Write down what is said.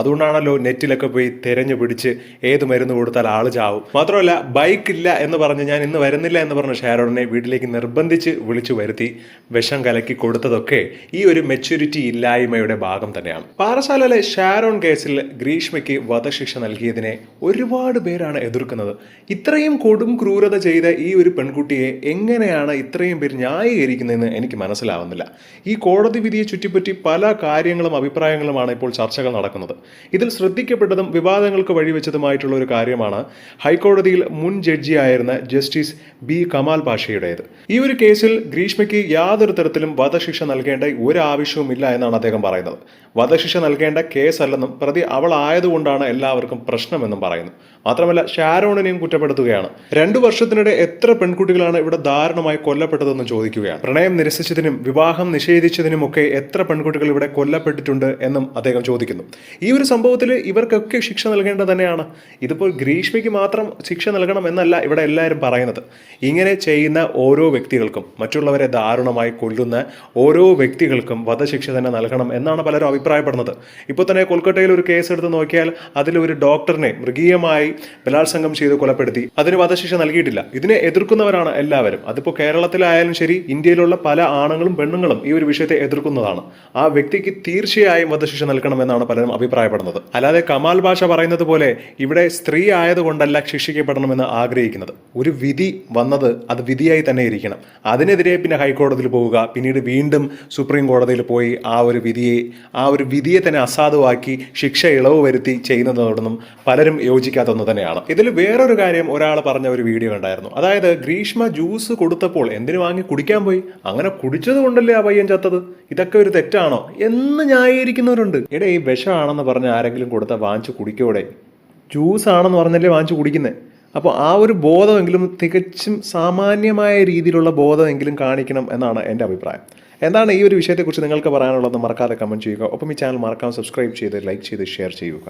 അതുകൊണ്ടാണല്ലോ നെറ്റിലൊക്കെ പോയി തിരഞ്ഞു പിടിച്ച് ഏത് മരുന്ന് കൊടുത്താൽ ആൾ ചാവും. മാത്രമല്ല ബൈക്ക് ഇല്ല എന്ന് പറഞ്ഞ് ഞാൻ ഇന്ന് വരുന്നില്ല എന്ന് പറഞ്ഞ ഷാരോണിനെ വീട്ടിലേക്ക് നിർബന്ധിച്ച് വിളിച്ചു വരുത്തി വിഷം കലക്കി കൊടുത്തതൊക്കെ ഈ ഒരു മെച്യൂരിറ്റി ഇല്ലായ്മയുടെ ഭാഗം തന്നെയാണ്. പാറശാലയിലെ ഷാരോൺ കേസിൽ ഗ്രീഷ്മയ്ക്ക് വധശിക്ഷ നൽകിയതിനെ ഒരുപാട് പേരാണ് എതിർക്കുന്നത്. ഇത്രയും കൊടും ക്രൂരത ചെയ്ത ഈ ഒരു പെൺകുട്ടിയെ എങ്ങനെയാണ് ഇത്രയും പേര് ന്യായീകരിക്കുന്നതെന്ന് എനിക്ക് മനസ്സിലാവുന്നില്ല. ഈ കോടതി വിധിയെ ചുറ്റിപ്പറ്റി പല കാര്യങ്ങളും അഭിപ്രായങ്ങളുമാണ് ഇപ്പോൾ ചർച്ചകൾ നടക്കുന്നത്. ഇതിൽ ശ്രദ്ധിക്കപ്പെട്ടതും വിവാദങ്ങൾക്ക് വഴിവെച്ചതുമായിട്ടുള്ള ഒരു കാര്യമാണ് ഹൈക്കോടതിയിൽ മുൻ ജഡ്ജിയായിരുന്ന ജസ്റ്റിസ് ബി കമാൽ പാഷയുടേത്. ഈ ഒരു കേസിൽ ഗ്രീഷ്മയ്ക്ക് യാതൊരു തരത്തിലും വധശിക്ഷ നൽകേണ്ട ഒരു ആവശ്യവുമില്ല എന്നാണ് അദ്ദേഹം പറയുന്നത്. വധശിക്ഷ നൽകേണ്ട കേസല്ലെന്നും പ്രതി അവൾ ആയതുകൊണ്ടാണ് എല്ലാവർക്കും പ്രശ്നമെന്നും പറയുന്നു. മാത്രമല്ല ഷാരോണിനെയും കുറ്റപ്പെടുത്തുകയാണ്. രണ്ടു വർഷത്തിനിടെ എത്ര പെൺകുട്ടികളാണ് ഇവിടെ ദാരുണമായി കൊല്ലപ്പെട്ടതെന്ന് ചോദിക്കുകയാണ്. പ്രണയം നിരസിച്ചതിനും വിവാഹം നിഷേധിച്ചതിനുമൊക്കെ എത്ര പെൺകുട്ടികൾ ഇവിടെ കൊല്ലപ്പെട്ടിട്ടുണ്ട് എന്നും അദ്ദേഹം ചോദിക്കുന്നു. ഈ ഒരു സംഭവത്തിൽ ഇവർക്കൊക്കെ ശിക്ഷ നൽകേണ്ടത് തന്നെയാണ്. ഇതിപ്പോൾ ഗ്രീഷ്മയ്ക്ക് മാത്രം ശിക്ഷ നൽകണം എന്നല്ല ഇവിടെ എല്ലാവരും പറയുന്നത്. ഇങ്ങനെ ചെയ്യുന്ന ഓരോ വ്യക്തികൾക്കും മറ്റുള്ളവരെ ദാരുണമായി കൊല്ലുന്ന ഓരോ വ്യക്തികൾക്കും വധശിക്ഷ തന്നെ നൽകണം എന്നാണ് പലരും അഭിപ്രായപ്പെടുന്നത്. ഇപ്പോൾ തന്നെ കൊൽക്കത്തയിൽ ഒരു കേസ് എടുത്ത് നോക്കിയാൽ അതിൽ ഒരു ഡോക്ടറിനെ മൃഗീയമായി ബലാത്സംഗം ചെയ്ത് കൊലപ്പെടുത്തി. അതിന് വധശിക്ഷ നൽകിയിട്ടില്ല. ഇതിനെ എതിർക്കുന്നവരാണ് എല്ലാവരും. അതിപ്പോൾ കേരളത്തിലായാലും ശരി ഇന്ത്യയിലുള്ള പല ആണുങ്ങളും പെണ്ണുങ്ങളും ഈ ഒരു വിഷയത്തെ എതിർക്കുന്നതാണ്. ആ വ്യക്തിക്ക് തീർച്ചയായും വധശിക്ഷ നൽകണമെന്നാണ് പലരും അഭിപ്രായപ്പെടുന്നത് അല്ലാതെ കമാൽ ഭാഷ പറയുന്നത് പോലെ ഇവിടെ സ്ത്രീ ആയതുകൊണ്ടല്ല ശിക്ഷിക്കപ്പെടണമെന്ന് ആഗ്രഹിക്കുന്നത്. ഒരു വിധി വന്നത് അത് വിധിയായി തന്നെ ഇരിക്കണം. അതിനെതിരെ പിന്നെ ഹൈക്കോടതിയിൽ പോവുക പിന്നീട് വീണ്ടും സുപ്രീം കോടതിയിൽ പോയി ആ ഒരു വിധിയെ ആ ഒരു വിധിയെ തന്നെ അസാധുവാക്കി ശിക്ഷ ഇളവ് വരുത്തി ചെയ്യുന്നതോടൊന്നും പലരും യോജിക്കാത്ത ഒന്ന് തന്നെയാണ്. ഇതിൽ വേറൊരു കാര്യം ഒരാൾ പറഞ്ഞ ഒരു വീഡിയോ ഉണ്ടായിരുന്നു അതായത് ഗ്രീഷ്മ ജ്യൂസ് കൊടുത്തപ്പോൾ എന്തിനു വാങ്ങി കുടിക്കാൻ പോയി? അങ്ങനെ കുടിച്ചത് കൊണ്ടല്ലേ ആ പയ്യൻ ചത്തത്? ഇതൊക്കെ ഒരു തെറ്റാണോ? എന്ന് ന്യായീകരിക്കുന്നവരുണ്ട്. എടേ ഈ വിഷമാണെന്ന് പറഞ്ഞ് ആരെങ്കിലും കൊടുത്താൽ വാങ്ങിച്ച് കുടിക്കോടെ? ജ്യൂസ് ആണെന്ന് പറഞ്ഞല്ലേ വാങ്ങിച്ച് കുടിക്കുന്നത് അപ്പോൾ ആ ഒരു ബോധമെങ്കിലും തികച്ചും സാമാന്യമായ രീതിയിലുള്ള ബോധമെങ്കിലും കാണിക്കണം എന്നാണ് എന്റെ അഭിപ്രായം. എന്താണ് ഈ ഒരു വിഷയത്തെക്കുറിച്ച് നിങ്ങൾക്ക് പറയാനുള്ളത് മറക്കാതെ കമന്റ് ചെയ്യുക. ഒപ്പം ഈ ചാനൽ മറക്കാൻ സബ്സ്ക്രൈബ് ചെയ്ത് ലൈക്ക് ചെയ്ത് ഷെയർ ചെയ്യുക.